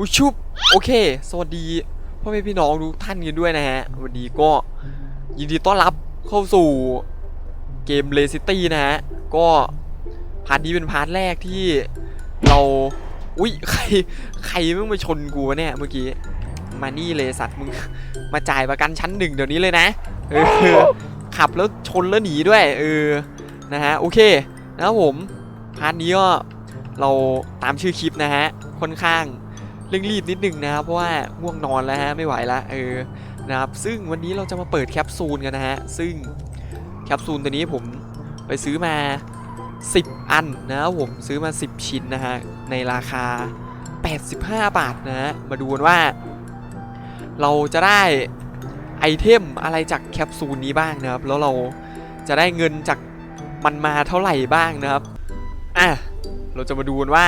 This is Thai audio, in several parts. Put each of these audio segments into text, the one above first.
ผู้ชุบโอเค สวัสดีพ่อแม่พี่น้องทุกท่านกันด้วยนะฮะ วันนี้ก็ยินดีต้อนรับเข้าสู่เกมเลซิตี้นะฮะ ก็พาร์ทนี้เป็นพาร์ทแรกที่เราอุ้ยใครใครมึงมาชนกูเนี่ยเมื่อกี้มานี่เลยสัตว์มึงมาจ่ายประกันชั้นหนึ่งเดี๋ยวนี้เลยนะเออขับแล้วชนแล้วหนีด้วยเออนะฮะโอเคนะครับผมพาร์ทนี้ก็เราตามชื่อคลิปนะฮะค่อนข้าง เร่งรีบนิดนึงนะครับเพราะว่าง่วงนอนแล้วฮะไม่ไหวละเออนะครับซึ่งวันนี้เราจะมาเปิดแคปซูลกันนะฮะซึ่งแคปซูลตัวนี้ผมไปซื้อมา 10 อันนะครับผมซื้อมา 10 ชิ้นนะฮะในราคา 85 บาทนะฮะมาดูกันว่า เราจะได้ไอเทมอะไรจากแคปซูลนี้บ้างนะครับ แล้วเราจะได้เงินจากมันมาเท่าไหร่บ้างนะครับอะเราจะมาดูกันว่า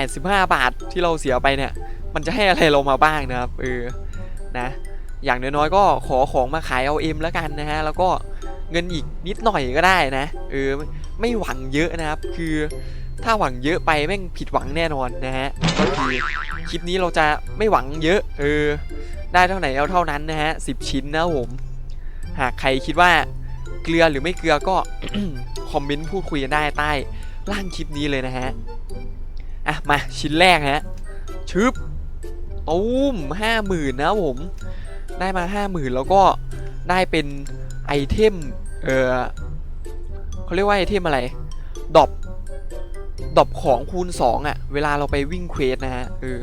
85 บาทที่เราเสียไปเนี่ย มันจะให้อะไรเรามาบ้างนะครับเออนะอย่างน้อยๆก็ขอของมาขายเอาเอ็มแล้วกันนะฮะแล้วก็เงินอีกนิดหน่อยก็ได้นะเออไม่หวังเยอะนะครับ คือถ้าหวังเยอะไปแม่งผิดหวังแน่นอนนะฮะก็คือคลิปนี้เราจะไม่หวังเยอะเออได้เท่าไหร่เอาเท่านั้นนะฮะสิชิ้นนะผมหากใครคิดว่าเกลือหรือไม่เกลือก็คอมเมนต์พูดคุยกันได้ใต้ล่างคลิปนี้เลยนะฮะอะมาชิ้นแรกฮะชึบ ตุ้มห้าหมื่นนะผมได้มาห้าหมื่นแล้วก็ได้เป็นไอเทมเออเขาเรียกว่าไอเทมอะไรดอบดอบของคูณ 2อะ่ะ เวลาเราไปวิ่งเควสนะฮะเออ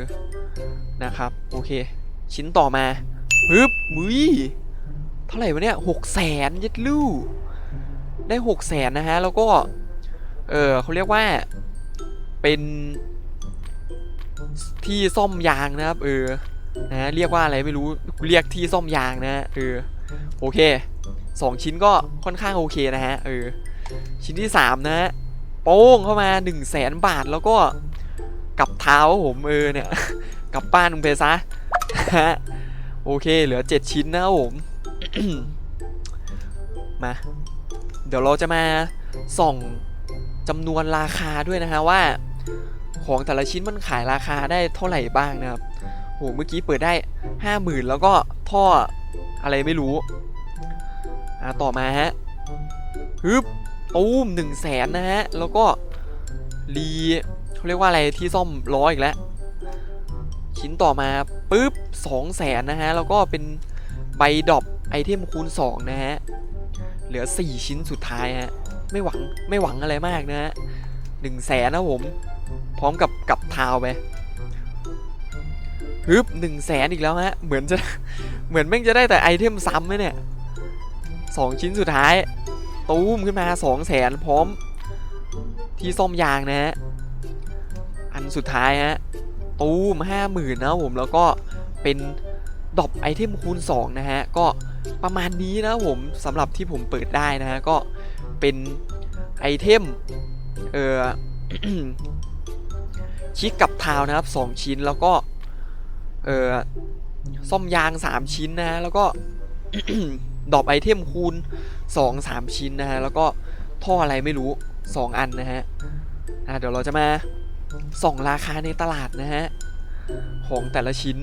นะครับ โอเค ชิ้นต่อมาฮึบมุยเท่าไหร่วะเนี่ยหกแสนยัดลู่ได้หกแสนนะฮะ แล้วก็ เออเขาเรียกว่าเป็น ที่ซ่อมยางนะครับ เออนะฮะเรียกว่าอะไรไม่รู้เรียกที่ซ่อมยางนะฮะเออโอเคสองชิ้นก็ค่อนข้างโอเคนะฮะเออชิ้นที่สามนะฮะโป้งเข้ามา1นึ่งแสนบาทแล้วก็กับเท้าผมเออเนี่ยกับบ้านมึงไปซะฮะโอเค เหลือ7ชิ้นนะครับผมมา เดี๋ยวเราจะมาส่องจำนวนราคาด้วยนะฮะว่า ของแต่ละชิ้นมันขายราคาได้เท่าไหร่บ้างนะครับโหเมื่อกี้เปิดได้50,000แล้วก็ท่ออะไรไม่รู้อ่าต่อมาฮะฮึบตูมหนึ่งแสนนะฮะ แล้วก็รีเขาเรียกว่าอะไรที่ซ่อมล้ออีกแล้ว ชิ้นต่อมาปุ๊บสองแสนนะฮะ แล้วก็เป็นใบดอปไอเทมคูณ 2 นะฮะ เหลือ 4 ชิ้นสุดท้ายฮะ ไม่หวังไม่หวังอะไรมากนะฮะหนึ่งแสนนะผม พร้อมกับกับเท้าไปฮึบหนึ่งแสนอีกแล้วฮะ เหมือนจะ เหมือนแม่งจะได้แต่ไอเทมซ้ำไหมเนี่ยสองชิ้นสุดท้าย ตูมขึ้นมาสองแสนพร้อม ที่ซ่อมยางนะฮะ อันสุดท้ายฮะ ตูมห้าหมื่นนะผมแล้วก็เป็นดรอปไอเทมคูณ2นะฮะ ก็ประมาณนี้นะผมสำหรับที่ผมเปิดได้นะฮะ ก็เป็นไอเทม เอ่อ ชิกกับทาวนะครับ 2 ชิ้นแล้วก็ เออซ่อมยาง 3 ชิ้นนะแล้วก็ดอปไอเทมคูณ 2 3 ชิ้นนะฮะแล้วก็ท่ออะไรไม่รู้ 2 อันนะฮะอะเดี๋ยวเราจะมาส่องราคาในตลาดนะฮะ ของแต่ละชิ้น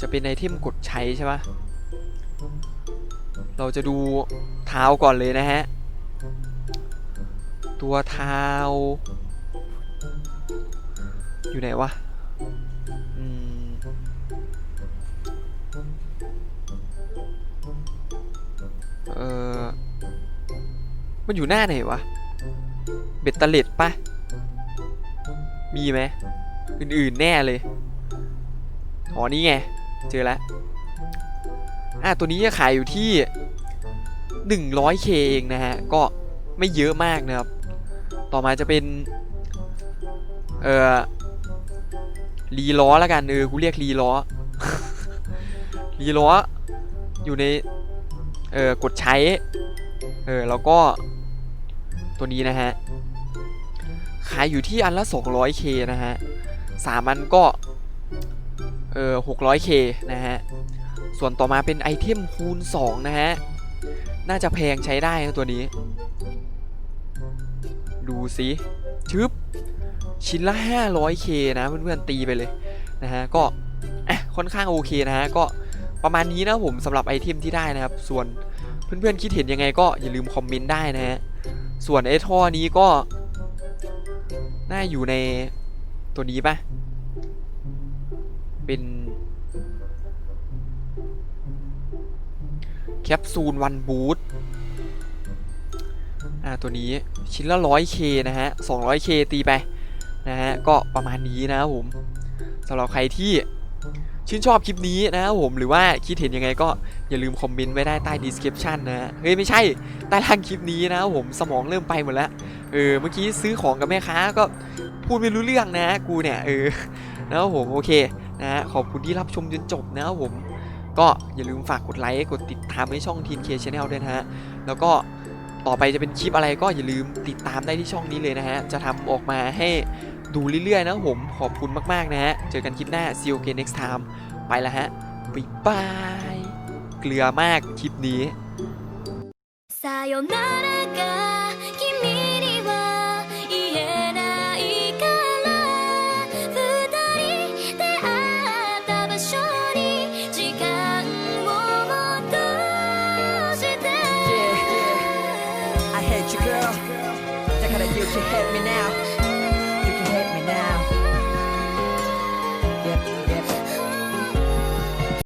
จะเป็นไอเทมกดใช้ใช่ปะเราจะดูเท้าก่อนเลยนะฮะ ตัวเท้า อยู่ไหนวะมเออมันอยู่หน้าไหนวะ เบ็ดเตล็ดปะ มีไหม อื่นๆแน่เลย อ๋อ นี่ไง เจอแล้ว อะ ตัวนี้จะขายอยู่ที่ 100k เองนะฮะ ก็ไม่เยอะมากนะครับ ต่อมาจะเป็น เอ่อ รีล้อแล้วกันเออกูเรียกรีล้อรีล้ออยู่ในเออกดใช้เออแล้วก็ตัวนี้นะฮะขายอยู่ที่อันละ 200k นะฮะสามอันก็เออ 600k นะฮะ ส่วนต่อมาเป็นไอเทมคูณ 2 นะฮะ น่าจะแพงใช้ได้นะตัวนี้ ดูสิชึบ ชิ้นละ 500k นะเพื่อนๆตีไปเลยนะฮะก็ค่อนข้างโอเคนะฮะก็ประมาณนี้นะผมสำหรับไอเทมที่ได้นะครับ ส่วนเพื่อนๆคิดเห็นยังไงก็อย่าลืมคอมเมนต์ได้นะฮะส่วนไอท่อนี้ก็ น่าอยู่ในตัวนี้ปะเป็นแคปซูลวันบูทอ่าตัวนี้ชิ้นละ 100k นะฮะ 200k ตีไป นะฮะก็ประมาณนี้นะครับผมสำหรับใครที่ชื่นชอบคลิปนี้นะครับผมหรือว่าคิดเห็นยังไงก็อย่าลืมคอมเมนต์ไว้ได้ใต้ description นะฮะเฮ้ยไม่ใช่ใต้ล่างคลิปนี้นะครับผมสมองเริ่มไปหมดแล้วเออเมื่อกี้ซื้อของกับแม่ค้าก็พูดไม่รู้เรื่องนะกูเนี่ยเออนะครับผมโอเคนะฮะขอบคุณที่รับชมจนจบนะครับผมก็อย่าลืมฝากกดไลค์กดติดตามให้ช่อง TNK Channel ด้วยนะฮะแล้วก็ ต่อไปจะเป็นคลิปอะไรก็อย่าลืมติดตามได้ที่ช่องนี้เลยนะฮะ จะทำออกมาให้ดูเรื่อยๆนะผมขอบคุณมากๆนะฮะ เจอกันคลิปหน้า see you again next time ไปละฮะบ๊ายบาย เกลือมากคลิปนี้ girl. Gotta bitch, you had me now.